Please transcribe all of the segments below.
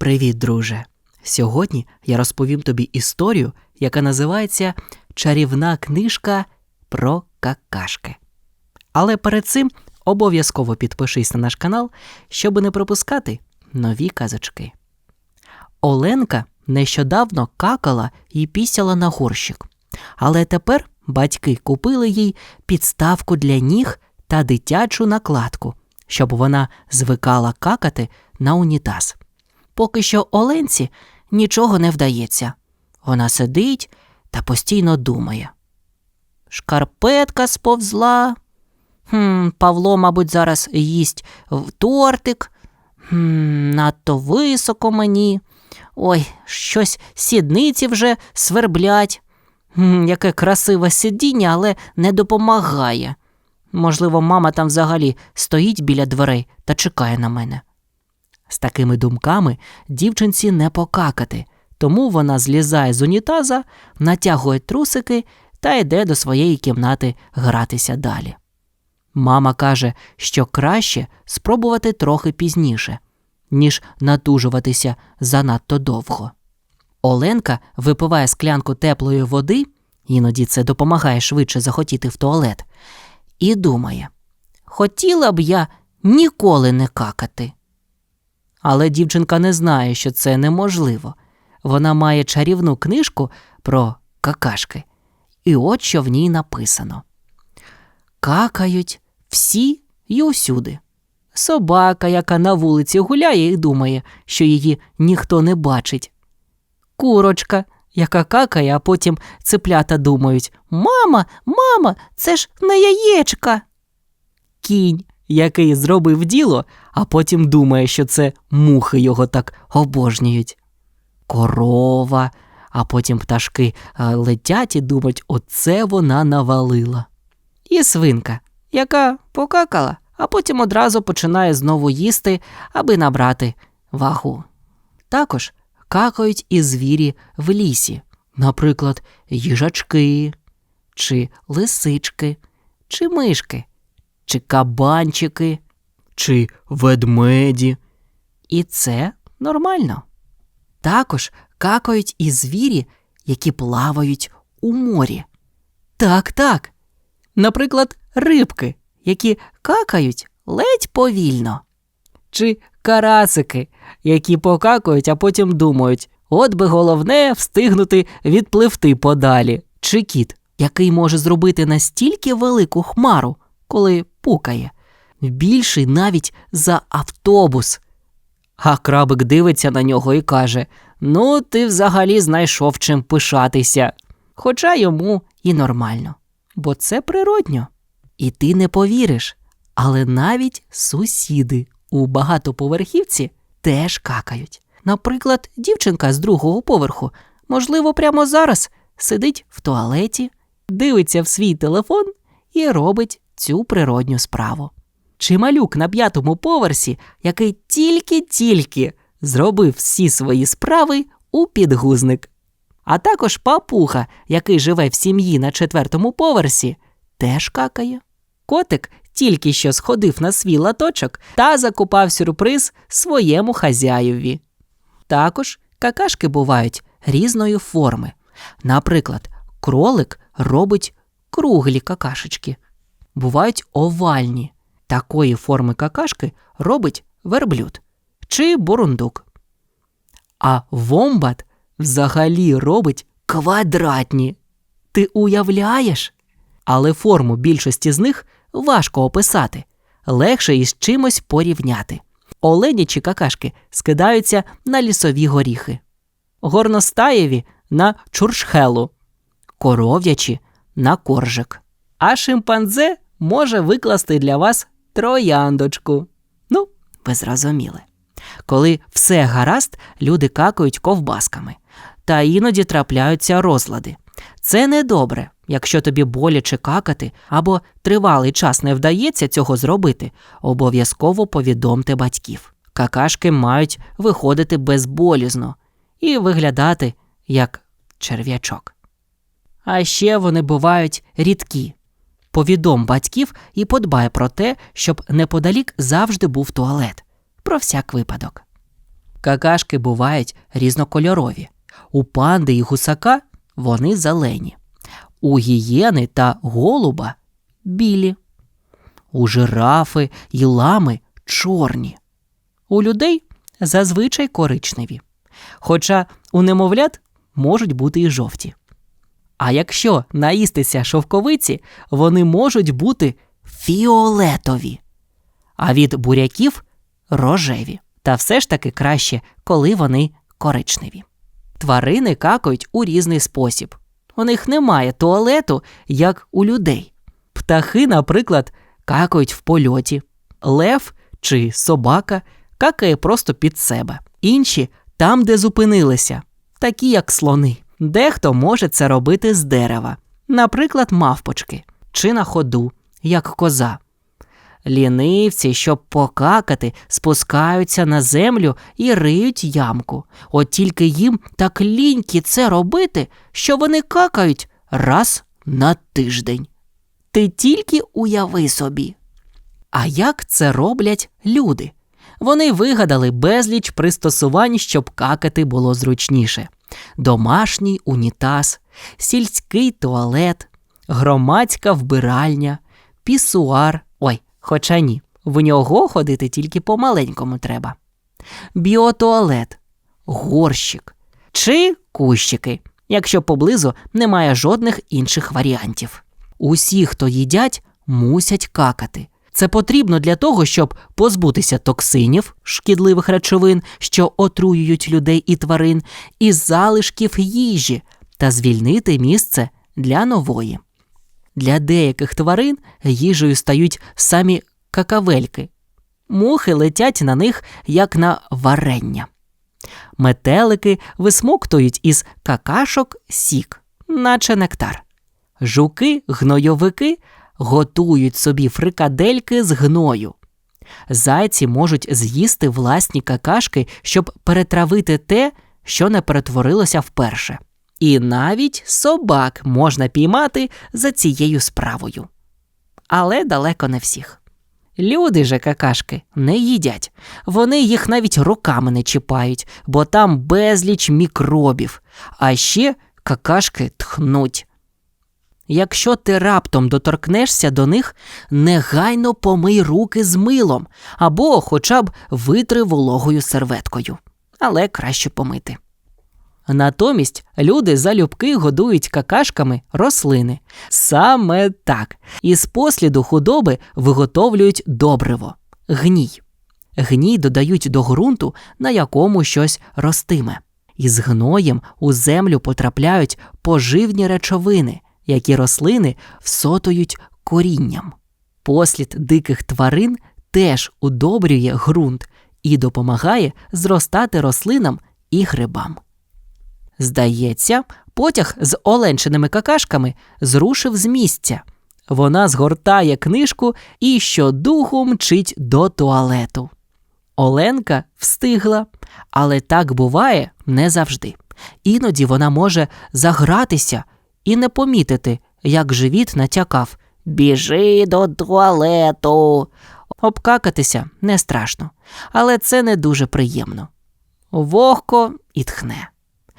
Привіт, друже! Сьогодні я розповім тобі історію, яка називається Чарівна книжка про какашки. Але перед цим обов'язково підпишись на наш канал, щоб не пропускати нові казочки. Оленка нещодавно какала і пісяла на горщик, але тепер батьки купили їй підставку для ніг та дитячу накладку, щоб вона звикала какати на унітаз. Поки що Оленці нічого не вдається. Вона сидить та постійно думає. Шкарпетка сповзла. Хм, Павло, мабуть, зараз їсть в тортик. Хм, надто високо мені. Ой, щось сідниці вже сверблять. Хм, яке красиве сидіння, але не допомагає. Можливо, мама там взагалі стоїть біля дверей та чекає на мене. З такими думками дівчинці не покакати, тому вона злізає з унітаза, натягує трусики та йде до своєї кімнати гратися далі. Мама каже, що краще спробувати трохи пізніше, ніж натужуватися занадто довго. Оленка випиває склянку теплої води, іноді це допомагає швидше захотіти в туалет, і думає: хотіла б я ніколи не какати. Але дівчинка не знає, що це неможливо. Вона має чарівну книжку про какашки, і от що в ній написано: Какають всі й усюди. Собака, яка на вулиці гуляє і думає, що її ніхто не бачить. Курочка, яка какає, а потім цеплята думають Мама, мама, це ж не яєчка. Кінь, який зробив діло, а потім думає, що це мухи його так обожнюють. Корова, а потім пташки е, летять і думають, оце вона навалила. І свинка, яка покакала, а потім одразу починає знову їсти, аби набрати вагу. Також какають і звірі в лісі, наприклад, їжачки, чи лисички, чи мишки, чи кабанчики, чи ведмеді. І це нормально. Також какають і звірі, які плавають у морі. Так, так. Наприклад, рибки, які какають ледь повільно. Чи карасики, які покакають, а потім думають, от би головне встигнути відпливти подалі. Чи кіт, який може зробити настільки велику хмару, коли пукає, більший навіть за автобус. А крабик дивиться на нього і каже: Ну, ти взагалі знайшов чим пишатися. Хоча йому і нормально, бо це природньо. І ти не повіриш, але навіть сусіди у багатоповерхівці теж какають. Наприклад, дівчинка з другого поверху, можливо, прямо зараз сидить в туалеті, дивиться в свій телефон і робить цю природню справу. Чи малюк на п'ятому поверсі, який тільки-тільки зробив всі свої справи у підгузник. А також папуга, який живе в сім'ї на четвертому поверсі, теж какає. Котик тільки що сходив на свій латочок та закупав сюрприз своєму хазяєві. Також какашки бувають різної форми. Наприклад, кролик робить круглі какашечки, бувають овальні. Такої форми какашки робить верблюд чи бурундук. А вомбат взагалі робить квадратні. Ти уявляєш? Але форму більшості з них важко описати, легше із чимось порівняти. Оленячі какашки скидаються на лісові горіхи, горностаєві на чуршхелу, коров'ячі на коржик. А шимпанзе може викласти для вас трояндочку. Ну, ви зрозуміли. Коли все гаразд, люди какають ковбасками, та іноді трапляються розлади. Це недобре, якщо тобі боляче какати або тривалий час не вдається цього зробити, обов'язково повідомте батьків. Какашки мають виходити безболізно і виглядати як черв'ячок. А ще вони бувають рідкі. Повідом батьків і подбай про те, щоб неподалік завжди був туалет. Про всяк випадок. Какашки бувають різнокольорові. У панди і гусака вони зелені, у гієни та голуба білі, у жирафи і лами чорні, у людей зазвичай коричневі. Хоча у немовлят можуть бути і жовті. А якщо наїстися шовковиці, вони можуть бути фіолетові, а від буряків рожеві. Та все ж таки краще, коли вони коричневі. Тварини какають у різний спосіб. У них немає туалету, як у людей. Птахи, наприклад, какають в польоті, лев чи собака какає просто під себе. Інші там, де зупинилися, такі як слони. Дехто може це робити з дерева, наприклад, мавпочки, чи на ходу, як коза. Лінивці, щоб покакати, спускаються на землю і риють ямку. От тільки їм так ліньки це робити, що вони какають раз на тиждень. Ти тільки уяви собі. А як це роблять люди? Вони вигадали безліч пристосувань, щоб какати було зручніше: домашній унітаз, сільський туалет, громадська вбиральня, пісуар. Ой, хоча ні, в нього ходити тільки по маленькому треба. Біотуалет, горщик чи кущики, якщо поблизу немає жодних інших варіантів. Усі, хто їдять, мусять какати. Це потрібно для того, щоб позбутися токсинів, шкідливих речовин, що отруюють людей і тварин, і залишків їжі та звільнити місце для нової. Для деяких тварин їжею стають самі какавельки. Мухи летять на них, як на варення. Метелики висмоктують із какашок сік, наче нектар. Жуки, гнойовики готують собі фрикадельки з гною. Зайці можуть з'їсти власні какашки, щоб перетравити те, що не перетворилося вперше. І навіть собак можна піймати за цією справою. Але далеко не всіх. Люди же какашки не їдять, вони їх навіть руками не чіпають, бо там безліч мікробів, а ще какашки тхнуть. Якщо ти раптом доторкнешся до них, негайно помий руки з милом або хоча б витри вологою серветкою, але краще помити. Натомість люди залюбки годують какашками рослини. Саме так. Із посліду худоби виготовлюють добриво гній. Гній додають до ґрунту, на якому щось ростиме. Із гноєм у землю потрапляють поживні речовини, які рослини всотують корінням. Послід диких тварин теж удобрює ґрунт і допомагає зростати рослинам і грибам. Здається, потяг з оленченими какашками зрушив з місця. Вона згортає книжку і щодуху мчить до туалету. Оленка встигла, але так буває не завжди. Іноді вона може загратися і не помітити, як живіт натякав Біжи до туалету. Обкакатися не страшно, але це не дуже приємно. Вогко і тхне.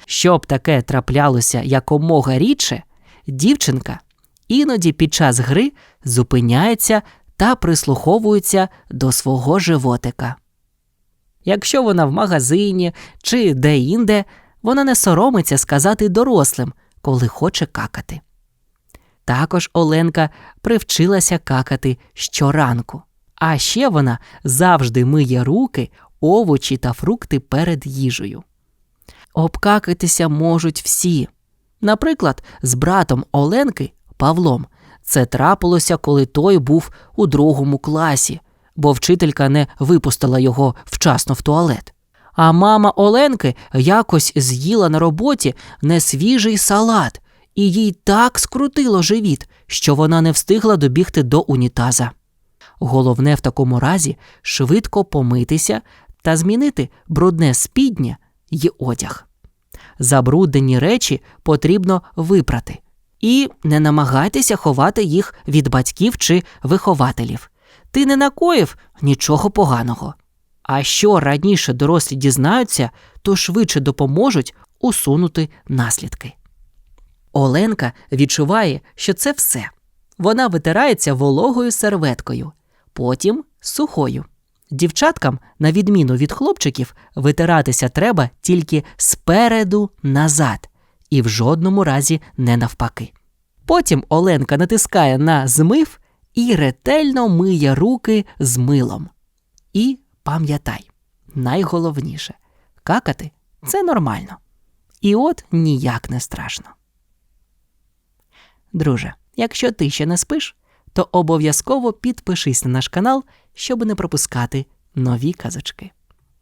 Щоб таке траплялося якомога рідше, дівчинка іноді під час гри зупиняється та прислуховується до свого животика. Якщо вона в магазині чи де-інде, вона не соромиться сказати дорослим, коли хоче какати. Також Оленка привчилася какати щоранку, а ще вона завжди миє руки, овочі та фрукти перед їжею. Обкакатися можуть всі. Наприклад, з братом Оленки Павлом це трапилося, коли той був у другому класі, бо вчителька не випустила його вчасно в туалет. А мама Оленки якось з'їла на роботі несвіжий салат, і їй так скрутило живіт, що вона не встигла добігти до унітаза. Головне в такому разі швидко помитися та змінити брудне спідня й одяг. Забруднені речі потрібно випрати. І не намагайтеся ховати їх від батьків чи вихователів. Ти не накоїв нічого поганого. А що раніше дорослі дізнаються, то швидше допоможуть усунути наслідки. Оленка відчуває, що це все. Вона витирається вологою серветкою, потім сухою. Дівчаткам, на відміну від хлопчиків, витиратися треба тільки спереду назад і в жодному разі не навпаки. Потім Оленка натискає на змив і ретельно миє руки з милом. І пам'ятай, найголовніше какати це нормально. І от ніяк не страшно. Друже, якщо ти ще не спиш, то обов'язково підпишись на наш канал, щоб не пропускати нові казочки.